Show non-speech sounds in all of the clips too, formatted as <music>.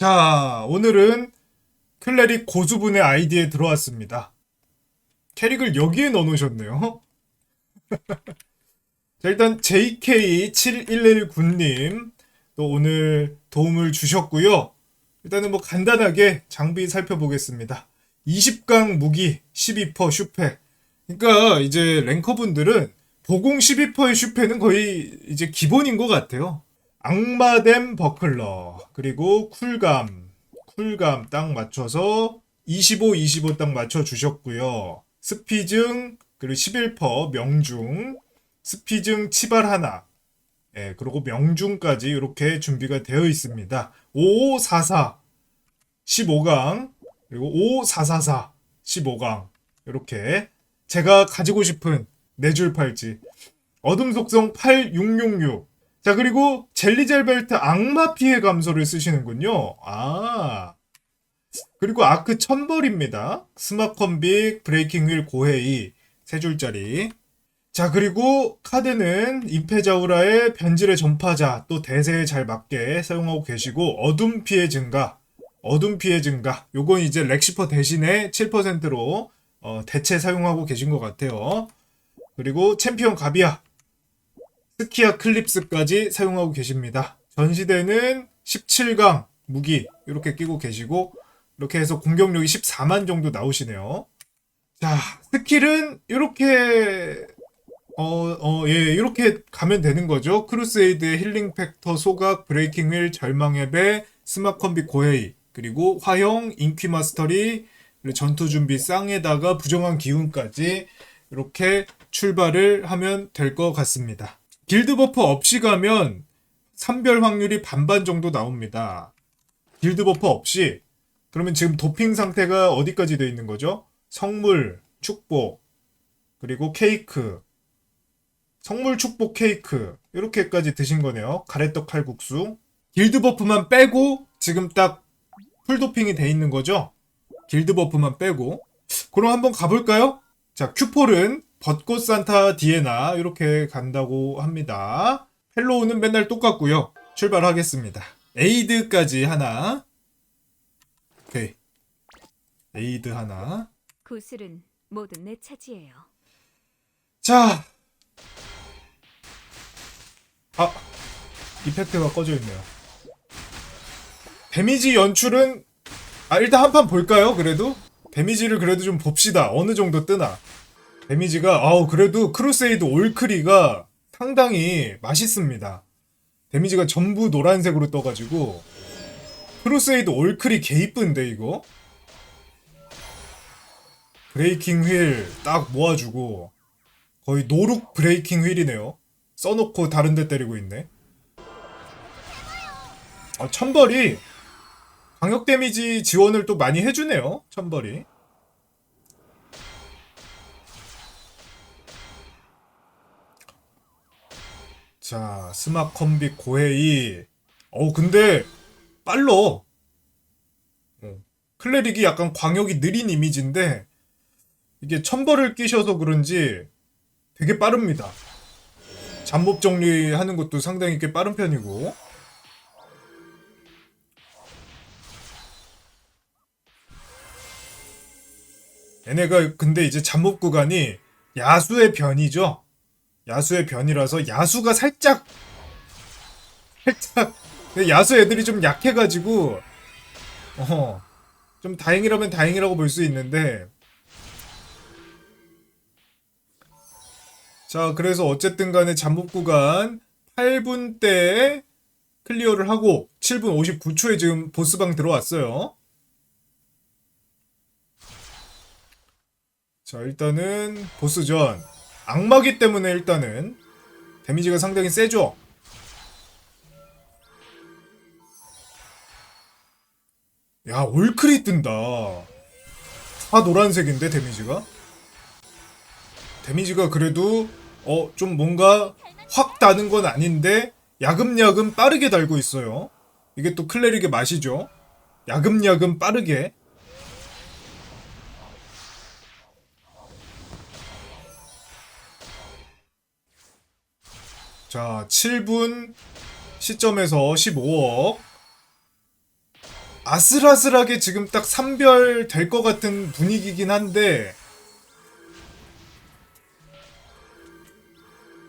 자, 오늘은 클레릭 고수분의 아이디에 들어왔습니다. 캐릭을 여기에 넣어놓으셨네요. <laughs> 자, 일단 JK7119님 또 오늘 도움을 주셨고요. 일단은 뭐 간단하게 장비 살펴보겠습니다. 20강 무기 12% 슈페. 그러니까 이제 랭커분들은 보공 12%의 슈페는 거의 이제 기본인 것 같아요. 악마댐 버클러. 그리고 쿨감. 쿨감 딱 맞춰서 25 25 딱 맞춰 주셨고요. 스피증 그리고 11% 명중. 스피증 치발 하나. 예, 그리고 명중까지 이렇게 준비가 되어 있습니다. 5544 15강. 그리고 5444 15강. 이렇게 제가 가지고 싶은 네 줄 팔찌. 어둠 속성 8666 자 그리고 젤리젤 벨트 악마 피해 감소를 쓰시는군요. 아 그리고 아크 천벌입니다. 스마트 컴빅 브레이킹 휠 고해이 세 줄짜리. 자 그리고 카드는 임페자우라의 변질의 전파자 또 대세에 잘 맞게 사용하고 계시고 어둠 피해 증가 어둠 피해 증가 요건 이제 렉시퍼 대신에 7%로 어, 대체 사용하고 계신 것 같아요. 그리고 챔피언 가비아 스키아 클립스까지 사용하고 계십니다. 전시대는 17강 무기 이렇게 끼고 계시고 이렇게 해서 공격력이 14만 정도 나오시네요. 자, 스킬은 이렇게 어, 어, 예, 이렇게 가면 되는 거죠. 크루세이드의 힐링 팩터, 소각, 브레이킹 휠, 절망의 배, 스마트 컴비 고해이, 그리고 화형, 인퀴 마스터리, 전투 준비 쌍에다가 부정한 기운까지 이렇게 출발을 하면 될 것 같습니다. 길드 버프 없이 가면 산별 확률이 반반 정도 나옵니다. 길드 버프 없이 그러면 지금 도핑 상태가 어디까지 돼 있는 거죠? 성물, 축복, 그리고 케이크, 성물 축복 케이크 이렇게까지 드신 거네요. 가래떡 칼국수. 길드 버프만 빼고 지금 딱 풀도핑이 돼 있는 거죠? 길드 버프만 빼고. 그럼 한번 가볼까요? 자, 큐폴은 벚꽃 산타 디에나 이렇게 간다고 합니다. 헬로우는 맨날 똑같고요. 출발하겠습니다. 에이드까지 하나. 오케이. 에이드 하나. 구슬은 모두 내 차지예요. 자. 아, 이펙트가 꺼져 있네요. 데미지 연출은 아 일단 한 판 볼까요? 그래도 데미지를 그래도 좀 봅시다. 어느 정도 뜨나. 데미지가 아우 그래도 크루세이드 올크리가 상당히 맛있습니다. 데미지가 전부 노란색으로 떠가지고 크루세이드 올크리 개 이쁜데 이거 브레이킹 휠 딱 모아주고 거의 노룩 브레이킹 휠이네요. 써놓고 다른 데 때리고 있네. 아, 천벌이 강력 데미지 지원을 또 많이 해주네요. 천벌이. 자, 스마 컴비 고해이. 어우, 근데 빨러. 어, 클레릭이 약간 광역이 느린 이미지인데 이게 천벌을 끼셔서 그런지 되게 빠릅니다. 잠복 정리하는 것도 상당히 꽤 빠른 편이고. 얘네가 근데 이제 잠복 구간이 야수의 변이죠. 야수의 변이라서 야수가 살짝 살짝 야수 애들이 좀 약해가지고 어 좀 다행이라면 다행이라고 볼 수 있는데 자, 그래서 어쨌든 간에 잠복 구간 8분 때 클리어를 하고 7분 59초에 지금 보스방 들어왔어요. 자, 일단은 보스전. 악마기 때문에 일단은 데미지가 상당히 세죠. 야, 올크리 뜬다. 다 노란색인데 데미지가? 데미지가 그래도 어 좀 뭔가 확 다는 건 아닌데 야금야금 빠르게 달고 있어요. 이게 또 클레릭의 맛이죠. 야금야금 빠르게. 자, 7분 시점에서 15억. 아슬아슬하게 지금 딱 3별 될 것 같은 분위기긴 한데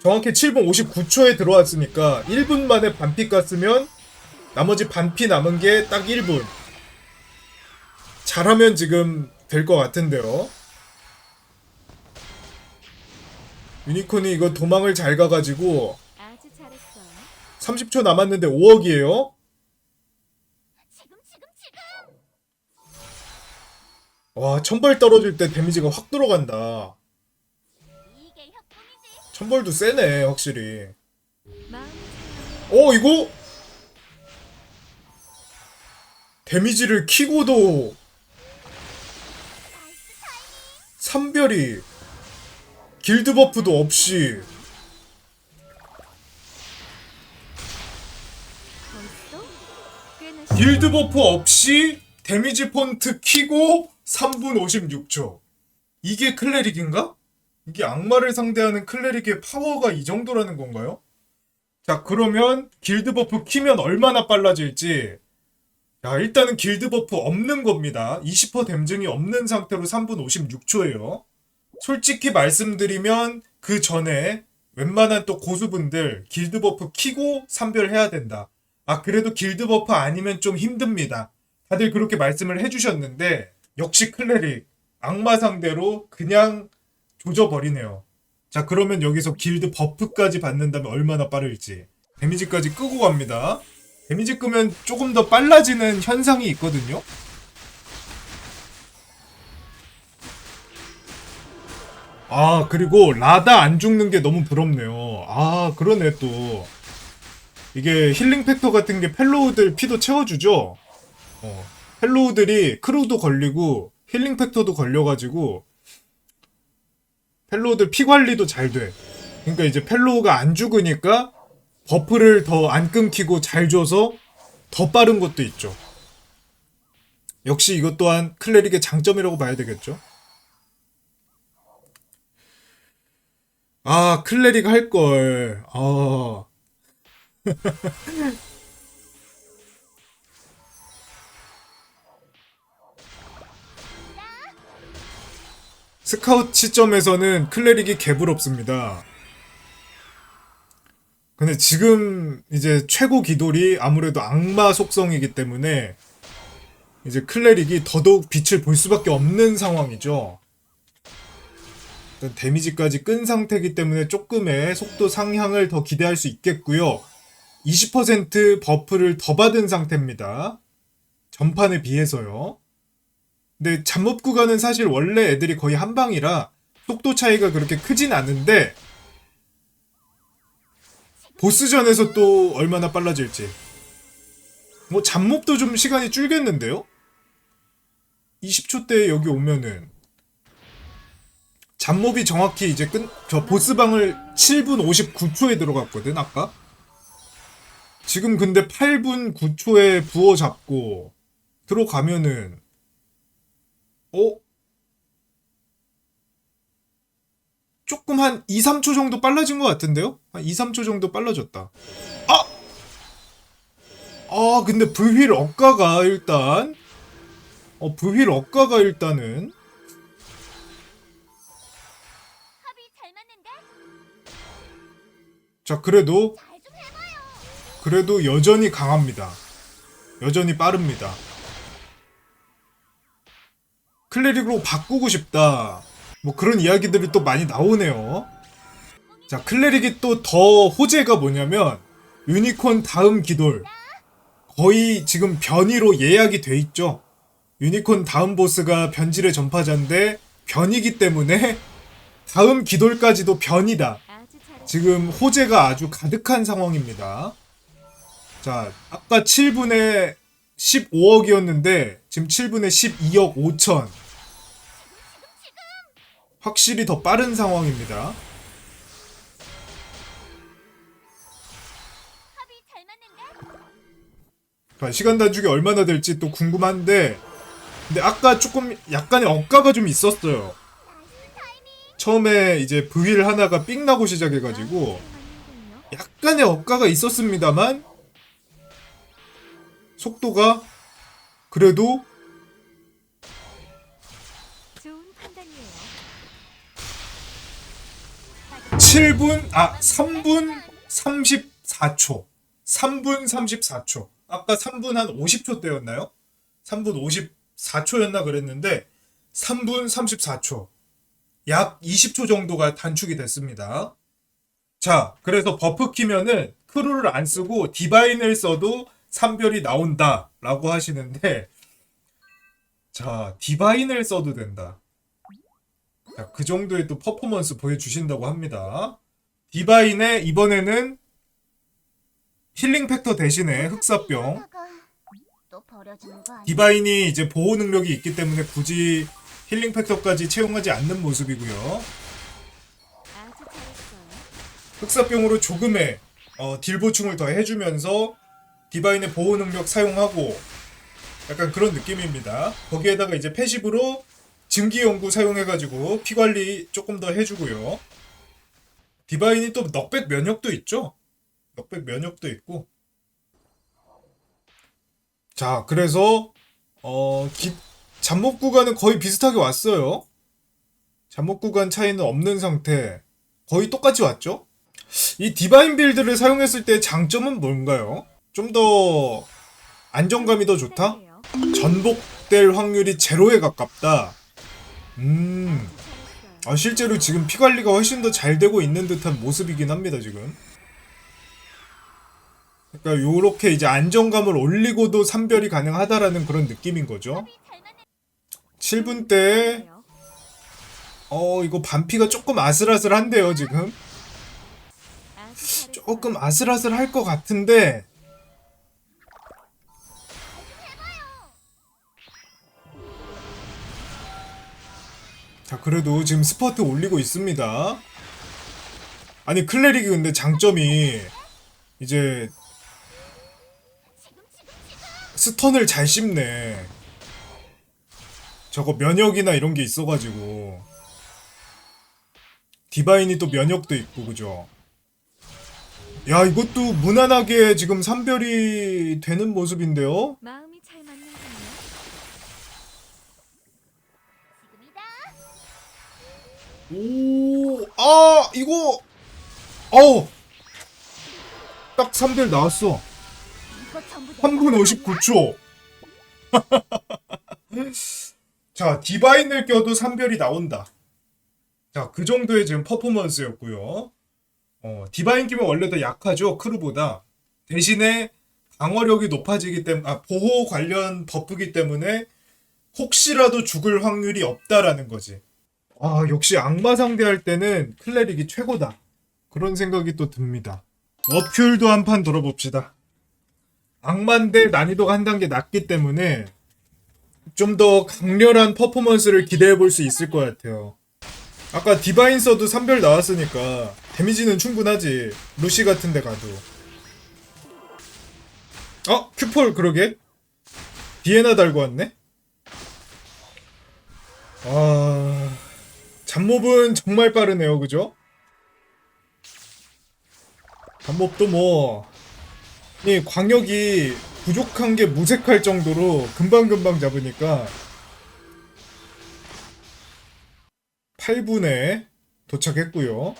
정확히 7분 59초에 들어왔으니까 1분 만에 반피 깠으면 나머지 반피 남은 게 딱 1분 잘하면 지금 될 것 같은데요 유니콘이 이거 도망을 잘 가가지고. 30초 남았는데 5억이에요? 지금 지금 지금! 와 천벌 떨어질 때 데미지가 확 들어간다. 천벌도 세네 확실히. 어 이거? 데미지를 키고도 삼별이 길드 버프도 없이 길드 버프 없이 데미지 폰트 키고 3분 56초. 이게 클레릭인가? 이게 악마를 상대하는 클레릭의 파워가 이 정도라는 건가요? 자 그러면 길드 버프 키면 얼마나 빨라질지. 야 일단은 길드 버프 없는 겁니다. 20% 댐증이 없는 상태로 3분 56초예요. 솔직히 말씀드리면 그 전에 웬만한 또 고수분들 길드 버프 키고 삼별해야 된다 아 그래도 길드 버프 아니면 좀 힘듭니다. 다들 그렇게 말씀을 해주셨는데 역시 클레릭 악마 상대로 그냥 조져버리네요. 자 그러면 여기서 길드 버프까지 받는다면 얼마나 빠를지 데미지까지 끄고 갑니다. 데미지 끄면 조금 더 빨라지는 현상이 있거든요. 아 그리고 라다 안 죽는 게 너무 부럽네요. 아 그러네 또 이게 힐링 팩터 같은 게 펠로우들 피도 채워주죠 어, 펠로우들이 크루도 걸리고 힐링 팩터도 걸려가지고 펠로우들 피 관리도 잘 돼. 그러니까 이제 펠로우가 안 죽으니까 버프를 더 안 끊기고 잘 줘서 더 빠른 것도 있죠. 역시 이것 또한 클레릭의 장점이라고 봐야 되겠죠. 아, 클레릭 할 걸. 아. <laughs> 스카우트 시점에서는 클레릭이 개부럽습니다. 근데 지금 이제 최고 기돌이 아무래도 악마 속성이기 때문에 이제 클레릭이 더더욱 빛을 볼 수밖에 없는 상황이죠. 일단 데미지까지 끈 상태이기 때문에 조금의 속도 상향을 더 기대할 수 있겠고요. 20% 버프를 더 받은 상태입니다. 전판에 비해서요. 근데 잠못 구간은 사실 원래 애들이 거의 한 방이라 속도 차이가 그렇게 크진 않은데 보스전에서 또 얼마나 빨라질지 뭐 잠몹도 좀 시간이 줄겠는데요? 20초 때 여기 오면은 잠몹이 정확히 이제 끝, 저 보스방을 7분 59초에 들어갔거든 아까 지금 근데 8분 9초에 부어 잡고 들어가면은 어? 조금 한 2, 3초 정도 빨라진 것 같은데요? 한 2, 3초 정도 빨라졌다. 아! 아, 근데 브휠 억가가 일단, 어, 브휠 억가가 일단은, 자, 그래도, 그래도 여전히 강합니다. 여전히 빠릅니다. 클레릭으로 바꾸고 싶다. 뭐 그런 이야기들이 또 많이 나오네요. 자, 클레릭이 또 더 호재가 뭐냐면 유니콘 다음 기돌 거의 지금 변이로 예약이 돼 있죠. 유니콘 다음 보스가 변질의 전파자인데 변이기 때문에 다음 기돌까지도 변이다. 지금 호재가 아주 가득한 상황입니다. 자, 아까 7분에 15억이었는데 지금 7분에 12억 5천. 확실히 더 빠른 상황입니다. 자, 시간 단축이 얼마나 될지 또 궁금한데 근데 아까 조금 약간의 억가가 좀 있었어요. 처음에 이제 브윌 하나가 삑 나고 시작해가지고. 약간의 억가가 있었습니다만 속도가 그래도 좋은 판단이에요. 7분, 아, 3분 34초. 3분 34초. 아까 3분 한 50초 때였나요? 3분 54초였나 그랬는데, 3분 34초. 약 20초 정도가 단축이 됐습니다. 자, 그래서 버프 키면은 크루를 안 쓰고 디바인을 써도 3별이 나온다. 라고 하시는데, 자, 디바인을 써도 된다. 자, 그 정도의 또 퍼포먼스 보여주신다고 합니다. 디바인의 이번에는 힐링 팩터 대신에 흑사병. 디바인이 이제 보호 능력이 있기 때문에 굳이 힐링 팩터까지 채용하지 않는 모습이고요. 흑사병으로 조금의 어, 딜 보충을 더 해주면서 디바인의 보호 능력 사용하고 약간 그런 느낌입니다. 거기에다가 이제 패시브로 증기 연구 사용해가지고 피 관리 조금 더 해주고요. 디바인이 또 넉백 면역도 있죠. 넉백 면역도 있고. 자, 그래서 어 기, 잠복 구간은 거의 비슷하게 왔어요. 잠복 구간 차이는 없는 상태. 거의 똑같이 왔죠. 이 디바인 빌드를 사용했을 때 장점은 뭔가요? 좀 더 안정감이 더 좋다? 전복될 확률이 제로에 가깝다. 음. 아, 실제로 지금 피 관리가 훨씬 더 잘 되고 있는 듯한 모습이긴 합니다, 지금. 그러니까 요렇게 이제 안정감을 올리고도 삼별이 가능하다라는 그런 느낌인 거죠. 합이 잘 맞는 7분 때. 어, 이거 반피가 조금 아슬아슬한데요, 지금. 조금 아슬아슬할 것 같은데, 자, 그래도 지금 스퍼트 올리고 있습니다. 아니, 클레릭이 근데 장점이 이제 스턴을 잘 씹네. 저거 면역이나 이런 게 있어가지고. 디바인이 또 면역도 있고, 그죠? 야, 이것도 무난하게 지금 삼별이 되는 모습인데요? 오, 아, 이거, 어우, 딱 3별 나왔어. 이거 전부 내가 3분 59초. 자, 디바인을 껴도 3별이 나온다. 자, 그 정도의 지금 퍼포먼스였고요. 어, 디바인 끼면 원래 더 약하죠, 크루보다. 대신에 방어력이 높아지기 때문에, 아, 보호 관련 버프기 때문에 혹시라도 죽을 확률이 없다라는 거지. 아, 역시 악마 상대할 때는 클레릭이 최고다. 그런 생각이 또 듭니다. 어퓨일도 한 판 돌아봅시다. 악만대 난이도가 한 단계 낮기 때문에 좀 더 강렬한 퍼포먼스를 기대해 볼 수 있을 것 같아요. 아까 디바인 써도 3별 나왔으니까 데미지는 충분하지. 루시 같은 데 가도. 어? 큐폴 그러게? 비에나 달고 왔네? 아... 잡몹은 정말 빠르네요, 그죠? 잡몹도 뭐 이 광역이 부족한 게 무색할 정도로 금방금방 잡으니까 8분에 도착했고요.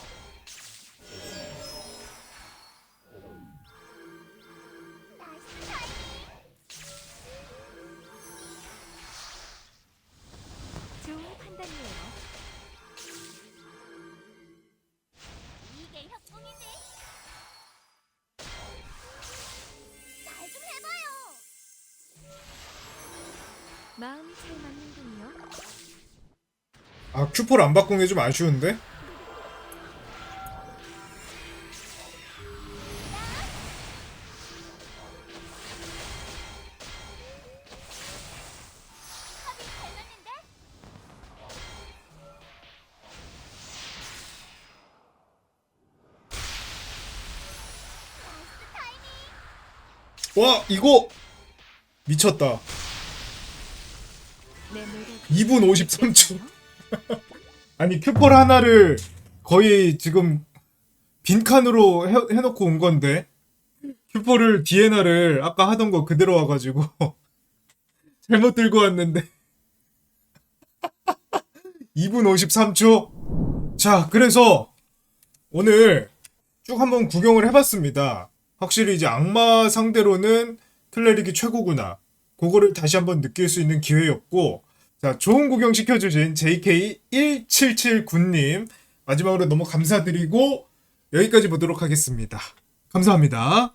마음이 잘 맞는군요. 아 큐폴 안 바꾼 게 좀 아쉬운데? 와 이거 미쳤다. 내 노력이 2분 53초. 아니 큐폴 하나를 거의 지금 빈칸으로 해, 해놓고 온 건데 큐폴을 디에나를 아까 하던 거 그대로 와가지고 <laughs> 잘못 들고 왔는데. <laughs> 2분 53초. 자, 그래서 오늘 쭉 한번 구경을 해봤습니다. 확실히 이제 악마 상대로는 클레릭이 최고구나. 그거를 다시 한번 느낄 수 있는 기회였고, 자, 좋은 구경 시켜주신 JK1779님, 마지막으로 너무 감사드리고, 여기까지 보도록 하겠습니다. 감사합니다.